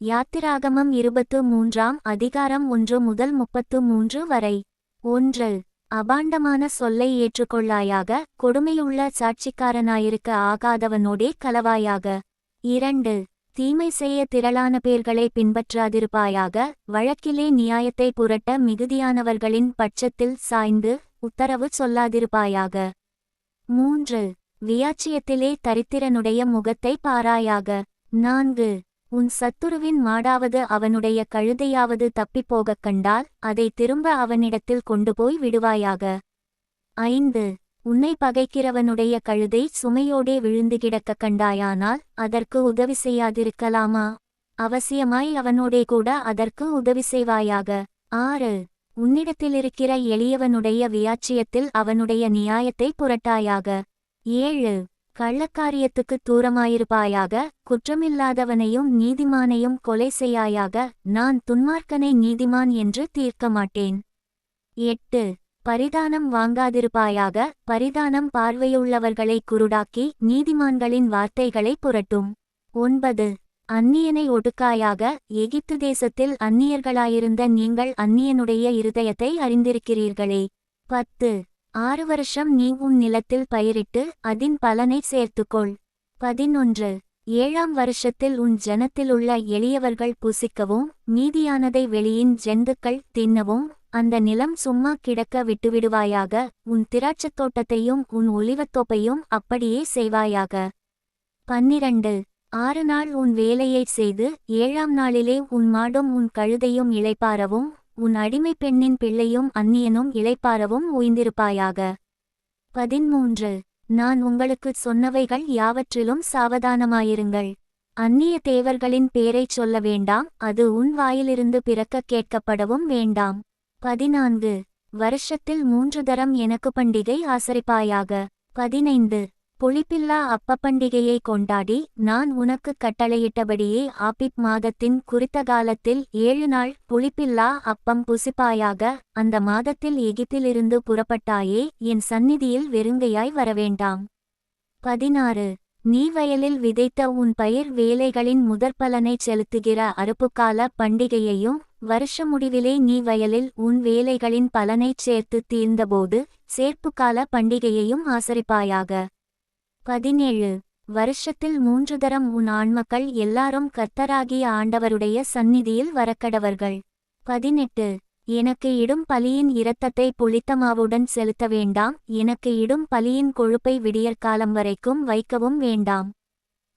யாத்திராகமம் இருபத்து மூன்றாம் அதிகாரம் ஒன்று முதல் முப்பத்து மூன்று வரை. ஒன்று. அபாண்டமான சொல்லை ஏற்றுக்கொள்ளாயாக கொடுமையுள்ள சாட்சிக்காரனாயிருக்க ஆகாதவனோடே கலவாயாக. இரண்டு. தீமை செய்ய திரளான பேர்களை பின்பற்றாதிருப்பாயாக வழக்கிலே நியாயத்தை புரட்ட மிகுதியானவர்களின் பட்சத்தில் சாய்ந்து உத்தரவு சொல்லாதிருப்பாயாக. மூன்று. வியாச்சியத்திலே தரித்திரனுடைய முகத்தை பாராயாக. நான்கு. உன் சத்துருவின் மாடாவது அவனுடைய கழுதையாவது தப்பிப்போகக் கண்டால் அதை திரும்ப அவனிடத்தில் கொண்டு போய் விடுவாயாக. ஐந்து. உன்னை பகைக்கிறவனுடைய கழுதை சுமையோடே விழுந்து கிடக்கக் கண்டாயானால் அதற்கு உதவி செய்யாதிருக்கலாமா? அவசியமாய் அவனோடே கூட அதற்கு உதவி செய்வாயாக. ஆறு. உன்னிடத்திலிருக்கிற எளியவனுடைய வியாச்சியத்தில் அவனுடைய நியாயத்தை புரட்டாயாக. ஏழு. கள்ளக்காரியத்துக்குத் தூரமாயிருப்பாயாக குற்றமில்லாதவனையும் நீதிமானையும் கொலை செய்யாயாக நான் துன்மார்க்கனை நீதிமான் என்று தீர்க்க மாட்டேன். எட்டு. பரிதானம் வாங்காதிருப்பாயாக பரிதானம் பார்வையுள்ளவர்களை குருடாக்கி நீதிமான்களின் வார்த்தைகளை புரட்டும். ஒன்பது. அந்நியனை ஒடுக்காயாக எகிப்து தேசத்தில் அந்நியர்களாயிருந்த நீங்கள் அந்நியனுடைய இருதயத்தை அறிந்திருக்கிறீர்களே. பத்து. ஆறு வருஷம் நீ உன் நிலத்தில் பயிரிட்டு அதின் பலனை சேர்த்துக்கொள். பதினொன்று. ஏழாம் வருஷத்தில் உன் ஜனத்திலுள்ள எளியவர்கள் புசிக்கவும் மீதியானதை வெளியின் ஜந்துக்கள் தின்னவும் அந்த நிலம் சும்மா கிடக்க விட்டுவிடுவாயாக உன் திராட்சத் தோட்டத்தையும் உன் ஒலிவத்தோப்பையும் அப்படியே செய்வாயாக. பன்னிரண்டு. ஆறு நாள் உன் வேலையைச் செய்து ஏழாம் நாளிலே உன் மாடும் உன் கழுதையும் இளைப்பாரவும் உன் அடிமை பெண்ணின் பிள்ளையும் அந்நியனும் இளைப்பாரவும் உய்ந்திருப்பாயாக. பதிமூன்று நான் உங்களுக்குச் சொன்னவைகள் யாவற்றிலும் சாவதானமாயிருங்கள். அந்நிய தேவர்களின் பேரைச் சொல்ல வேண்டாம் அது உன் வாயிலிருந்து பிறக்கக் கேட்கப்படவும் வேண்டாம். பதினான்கு. வருஷத்தில் மூன்று தரம் எனக்கு பண்டிகை ஆசரிப்பாயாக. பதினைந்து. புளிப்பில்லா அப்பப்பண்டிகையை கொண்டாடி நான் உனக்கு கட்டளையிட்டபடியே ஆபிப் மாதத்தின் குறித்த காலத்தில் ஏழு நாள் புளிப்பில்லா அப்பம் புசிப்பாயாக அந்த மாதத்தில் எகிப்திலிருந்து புறப்பட்டாயே என் சந்நிதியில் வெறுங்கையாய் வரவேண்டாம். பதினாறு. நீ வயலில் விதைத்த உன் பயிர் வேலைகளின் முதற்பலனைச் செலுத்துகிற அறுப்புக்கால பண்டிகையையும் வருஷ முடிவிலே நீ வயலில் உன் வேலைகளின் பலனைச் சேர்த்து தீர்ந்தபோது சேர்ப்புக்கால பண்டிகையையும் ஆசரிப்பாயாக. பதினேழு. வருஷத்தில் மூன்று தரம் உன் ஆண்மக்கள் எல்லாரும் கர்த்தராகிய ஆண்டவருடைய சந்நிதியில் வரக்கடவர்கள். பதினெட்டு. எனக்கு இடும் பலியின் இரத்தத்தை புளித்தமாவுடன் செலுத்த வேண்டாம். எனக்கு இடும் பலியின் கொழுப்பை விடியற்காலம் வரைக்கும் வைக்கவும் வேண்டாம்.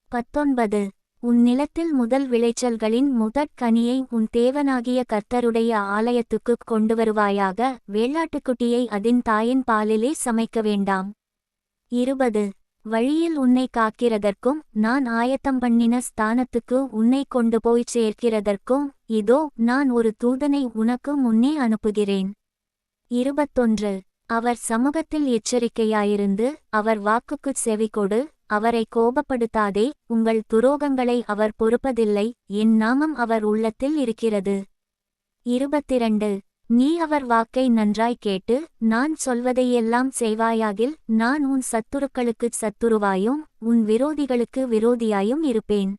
பத்தொன்பது. உன் நிலத்தில் முதல் விளைச்சல்களின் முதற் கனியை உன் தேவனாகிய கர்த்தருடைய ஆலயத்துக்குக் கொண்டு வருவாயாக வெள்ளாட்டுக்குட்டியை அதின் தாயின் பாலிலே சமைக்க வேண்டாம். இருபது. வழியில் உன்னை காக்கிறதற்கும் நான் ஆயத்தம் பண்ணின ஸ்தானத்துக்கு உன்னை கொண்டு போய்ச் சேர்க்கிறதற்கும் இதோ நான் ஒரு தூதனை உனக்கு முன்னே அனுப்புகிறேன். இருபத்தொன்று. அவர் சமூகத்தில் எச்சரிக்கையாயிருந்து அவர் வாக்குக்குச் செவிகொடு அவரை கோபப்படுத்தாதே உங்கள் துரோகங்களை அவர் பொறுப்பதில்லை என் நாமம் அவர் உள்ளத்தில் இருக்கிறது. இருபத்திரண்டு. நீ அவர் வாக்கை நன்றாய் கேட்டு நான் சொல்வதையெல்லாம் செய்வாயாகில் நான் உன் சத்துருக்களுக்குச் சத்துருவாயும் உன் விரோதிகளுக்கு விரோதியாயும் இருப்பேன்.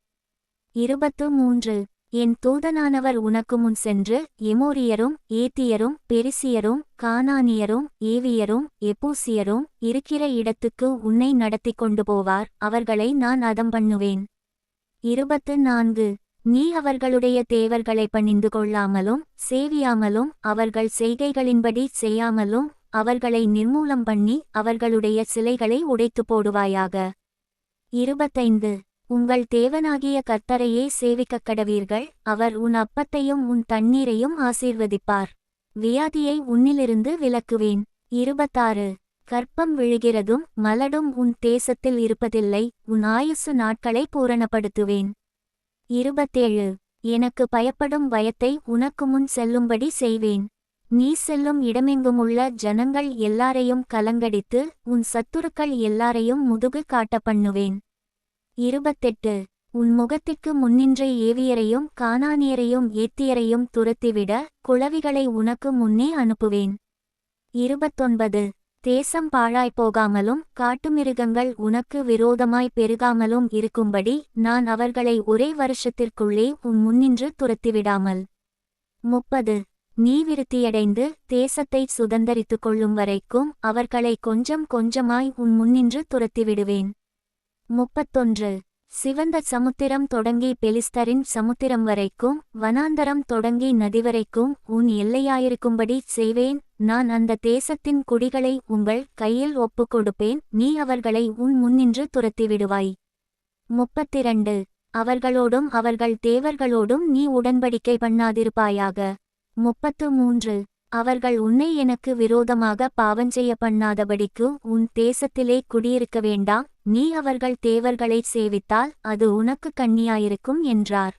இருபத்து மூன்று. என் தூதனானவர் உனக்கு முன் சென்று எமோரியரும் ஏத்தியரும் பெரிசியரும் கானானியரும் ஏவியரும் எப்பூசியரும் இருக்கிற இடத்துக்கு உன்னை நடத்திக் கொண்டு போவார் அவர்களை நான் அதம் பண்ணுவேன் இருபத்து நான்கு. நீ அவர்களுடைய தேவர்களை பணிந்து கொள்ளாமலும் சேவியாமலும் அவர்கள் செய்கைகளின்படி செய்யாமலும் அவர்களை நிர்மூலம் பண்ணி அவர்களுடைய சிலைகளை உடைத்து போடுவாயாக. இருபத்தைந்து. உங்கள் தேவனாகிய கர்த்தரையே சேவிக்கக் கடவீர்கள் அவர் உன் அப்பத்தையும் உன் தண்ணீரையும் ஆசீர்வதிப்பார். வியாதியை உன்னிலிருந்து விலக்குவேன். இருபத்தாறு. கற்பம் விழுகிறதும் மலடும் உன் தேசத்தில் இருப்பதில்லை உன் ஆயுசு நாட்களை பூரணப்படுத்துவேன். இருபத்தேழு. எனக்கு பயப்படும் பயத்தை உனக்கு முன் செல்லும்படி செய்வேன். நீ செல்லும் இடமெங்குமுள்ள ஜனங்கள் எல்லாரையும் கலங்கடித்து உன் சத்துருக்கள் எல்லாரையும் முதுகு காட்ட பண்ணுவேன் இருபத்தெட்டு. உன் முகத்திற்கு முன்னின்ற ஏவியரையும் கானானியரையும் ஏத்தியரையும் துரத்திவிட குளவிகளை உனக்கு முன்னே அனுப்புவேன். இருபத்தொன்பது. தேசம் பாழாய்ப் போகாமலும் காட்டுமிருகங்கள் உனக்கு விரோதமாய் பெருகாமலும் இருக்கும்படி நான் அவர்களை ஒரே வருஷத்திற்குள்ளே உன் முன்னின்று துரத்திவிடாமல். முப்பது. நீ விருத்தியடைந்து தேசத்தைச் சுதந்தரித்துக் கொள்ளும் வரைக்கும் அவர்களை கொஞ்சம் கொஞ்சமாய் உன் முன்னின்று துரத்திவிடுவேன். முப்பத்தொன்று. சிவந்த சமுத்திரம் தொடங்கி பெலிஸ்தரின் சமுத்திரம் வரைக்கும் வனாந்தரம் தொடங்கி நதிவரைக்கும் உன் எல்லையாயிருக்கும்படி செய்வேன் நான் அந்த தேசத்தின் குடிகளை உங்கள் கையில் ஒப்புக் கொடுப்பேன் நீ அவர்களை உன் முன்னின்று துரத்திவிடுவாய். முப்பத்திரண்டு. அவர்களோடும் அவர்கள் தேவர்களோடும் நீ உடன்படிக்கை பண்ணாதிருப்பாயாக. முப்பத்து மூன்று. அவர்கள் உன்னை எனக்கு விரோதமாக பாவஞ்செய்ய பண்ணாதபடிக்கு உன் தேசத்திலே குடியிருக்க வேண்டாம் நீ அவர்கள் தேவர்களைச் சேவித்தால் அது உனக்கு கண்ணியாயிருக்கும் என்றார்.